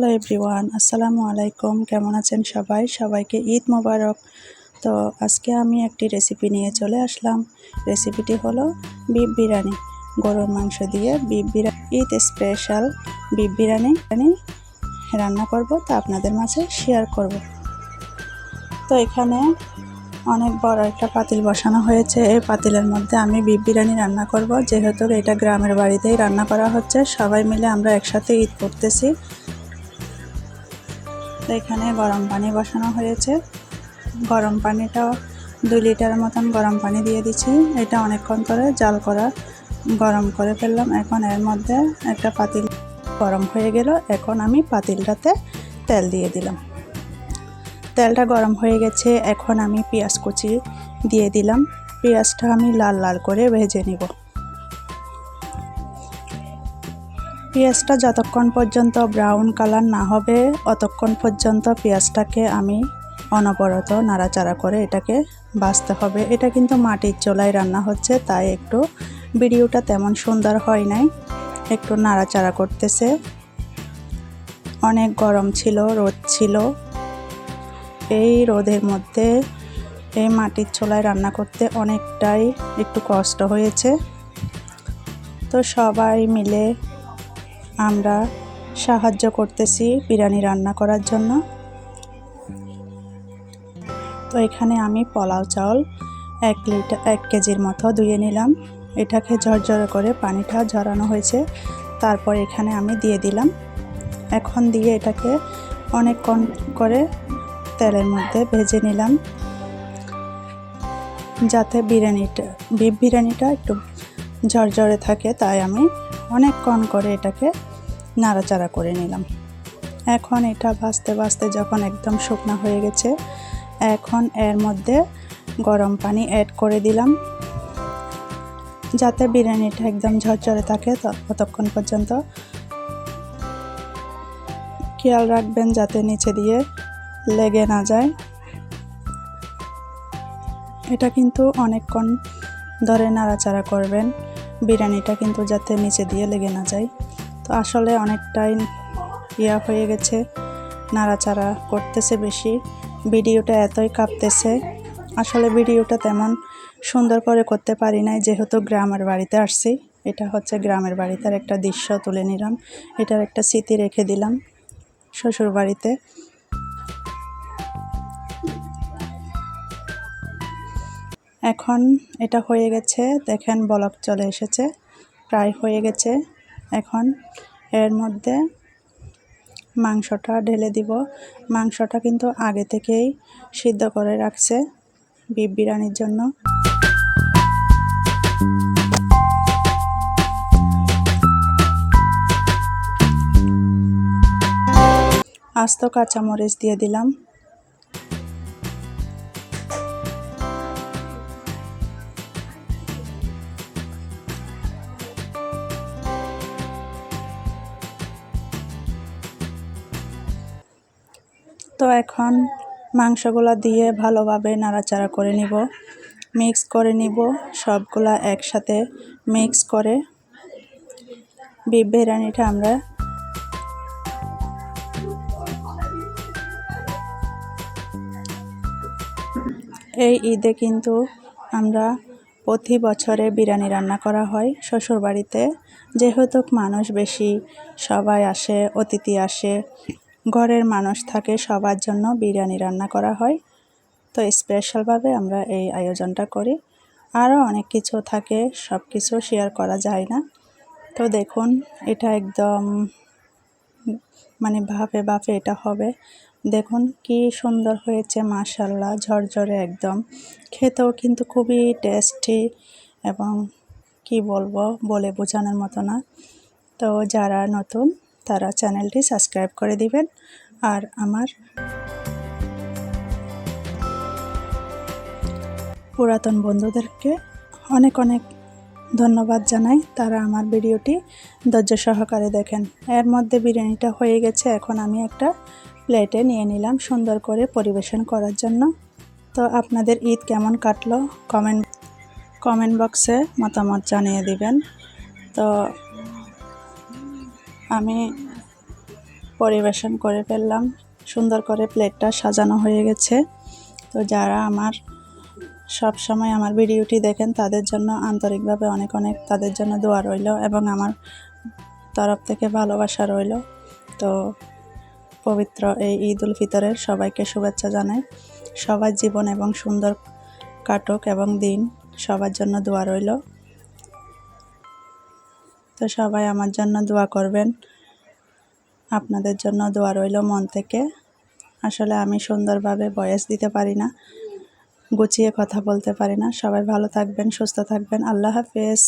Hello everyone, আসসালামু আলাইকুম। কেমন আছেন সবাই? সবাইকে ঈদ মোবারক। তো আজকে আমি একটি রেসিপি নিয়ে চলে আসলাম। রেসিপিটি হলো বিফ বিরিয়ানি। গরুর মাংস দিয়ে beef biryani. Eid special beef biryani. রান্না করব, তা আপনাদের মাঝে শেয়ার করব। তো এখানে অনেক বড় একটা পাতিল বসানো হয়েছে। এই পাতিলের মধ্যে আমি বিফ বিরিয়ানি রান্না করব। যেহেতু এটা গ্রামের বাড়িতেই রান্না করা হচ্ছে, সবাই মিলে আমরা একসাথে ঈদ করতেছি। তো এখানে গরম পানি বসানো হয়েছে। গরম পানিটা দুই লিটার মতন গরম পানি দিয়ে দিচ্ছি। এটা অনেকক্ষণ ধরে জাল করা, গরম করে ফেললাম। এখন এর মধ্যে একটা পাতিল গরম হয়ে গেল। এখন আমি পাতিলটাতে তেল দিয়ে দিলাম। তেলটা গরম হয়ে গেছে। এখন আমি পেঁয়াজ কুচি দিয়ে দিলাম। পেঁয়াজটা আমি লাল লাল করে ভেজে নিব। পেঁয়াজটা যতক্ষণ পর্যন্ত ব্রাউন কালার না হবে, অতক্ষণ পর্যন্ত পেঁয়াজটাকে আমি অনবরত নাড়াচাড়া করে এটাকে বাছতে হবে। এটা কিন্তু মাটির চোলায় রান্না হচ্ছে, তাই একটু ভিডিওটা তেমন সুন্দর হয় নাই। একটু নাড়াচাড়া করতেছে। অনেক গরম ছিল, রোদ ছিল। এই রোদের মধ্যে এই মাটির চোলায় রান্না করতে অনেকটাই একটু কষ্ট হয়েছে। তো সবাই মিলে আমরা সাহায্য করতেছি বিরিয়ানি রান্না করার জন্য। তো এখানে আমি পোলাও চাউল এক লিটার, এক কেজির মতো ধুয়ে নিলাম। এটাকে ঝরঝরে করে পানিটা ঝরানো হয়েছে। তারপর এখানে আমি দিয়ে দিলাম। এখন দিয়ে এটাকে অনেকক্ষণ করে তেলের মধ্যে ভেজে নিলাম। যাতে বিরিয়ানিটা বিরিয়ানিটা একটু ঝরঝরে থাকে, তাই আমি অনেকক্ষণ করে এটাকে নাড়াচাড়া করে নিলাম। এখন এটা ভাজতে ভাজতে যখন একদম শুকনো হয়ে গেছে, এখন এর মধ্যে গরম পানি অ্যাড করে দিলাম। যাতে বিরিয়ানিটা একদম ঝরঝরে থাকে ততক্ষণ পর্যন্ত। খেয়াল রাখবেন যাতে নিচে দিয়ে লেগে না যায়। এটা কিন্তু অনেকক্ষণ ধরে নাড়াচাড়া করবেন। বিরিয়ানিটা কিন্তু যাতে নিচে দিয়ে লেগে না যায়। তো আসলে অনেকটাই ইয়া হয়ে গেছে, নাড়াচাড়া করতেছে বেশি। ভিডিওটা এতই কাঁপতেছে, আসলে ভিডিওটা তেমন সুন্দর করে করতে পারি নাই, যেহেতু গ্রামের বাড়িতে আসছি। এটা হচ্ছে গ্রামের বাড়িতে একটা দৃশ্য তুলে নিলাম। এটার একটা স্মৃতি রেখে দিলাম শ্বশুর বাড়িতে এখন এটা হয়ে গেছে, দেখেন বলক চলে এসেছে, প্রায় হয়ে গেছে। এখন এর মধ্যে মাংসটা ঢেলে দিব। মাংসটা কিন্তু আগে থেকেই সিদ্ধ করে রাখছে বিফ বিরিয়ানির জন্য। আস্ত কাঁচামরিচ দিয়ে দিলাম। তো এখন মাংসগুলো দিয়ে ভালোভাবে নাড়াচাড়া করে নিব, মিক্স করে নিব, সবগুলা একসাথে মিক্স করে। বিরিয়ানিটা আমরা এই ঈদে কিন্তু আমরা প্রতি বছরে বিরিয়ানি রান্না করা হয় শ্বশুরবাড়িতে। যেহেতু মানুষ বেশি সবাই আসে, অতিথি আসে ঘরের মানুষ থাকে, সবার জন্য বিরিয়ানি রান্না করা হয়। তো স্পেশালভাবে আমরা এই আয়োজনটা করি। আরও অনেক কিছু থাকে সব কিছু শেয়ার করা যায় না। তো দেখুন, এটা একদম মানে ভাপে ভাপে এটা হবে। দেখুন, কি সুন্দর হয়েছে মাশাল্লাহ ঝরঝরে একদম। খেতেও কিন্তু খুবই টেস্টি এবং কি বলব, বলে বোঝানোর মতো না। তো যারা নতুন তারা চ্যানেলটি সাবস্ক্রাইব করে দিবেন আর আমার পুরাতন বন্ধুদেরকে অনেক অনেক ধন্যবাদ জানাই তারা আমার ভিডিওটি ধৈর্য সহকারে দেখেন। এর মধ্যে বিরিয়ানিটা হয়ে গেছে, এখন আমি একটা প্লেটে নিয়ে নিলাম সুন্দর করে পরিবেশন করার জন্য। তো আপনাদের ঈদ কেমন কাটলো কমেন্ট কমেন্ট বক্সে মতামত জানিয়ে দিবেন। তো আমি পরিবেশন করে ফেললাম। সুন্দর করে প্লেটটা সাজানো হয়ে গেছে। তো যারা আমার সব সময় আমার ভিডিওটি দেখেন, তাদের জন্য আন্তরিকভাবে অনেক অনেক তাদের জন্য দোয়া রইল এবং আমার তরফ থেকে ভালোবাসা রইল। তো পবিত্র এই ঈদ উল ফিতরের সবাইকে শুভেচ্ছা জানাই। সবার জীবন এবং সুন্দর কাটুক এবং দিন সবার জন্য দোয়া রইল। তো সবাই আমার জন্য দোয়া করবেন। আপনাদের জন্য দোয়া রইল মন থেকে। আসলে আমি সুন্দরভাবে বয়স দিতে পারি না, গুছিয়ে কথা বলতে পারি না। সবাই ভালো থাকবেন, সুস্থ থাকবেন। আল্লাহ হাফেজ।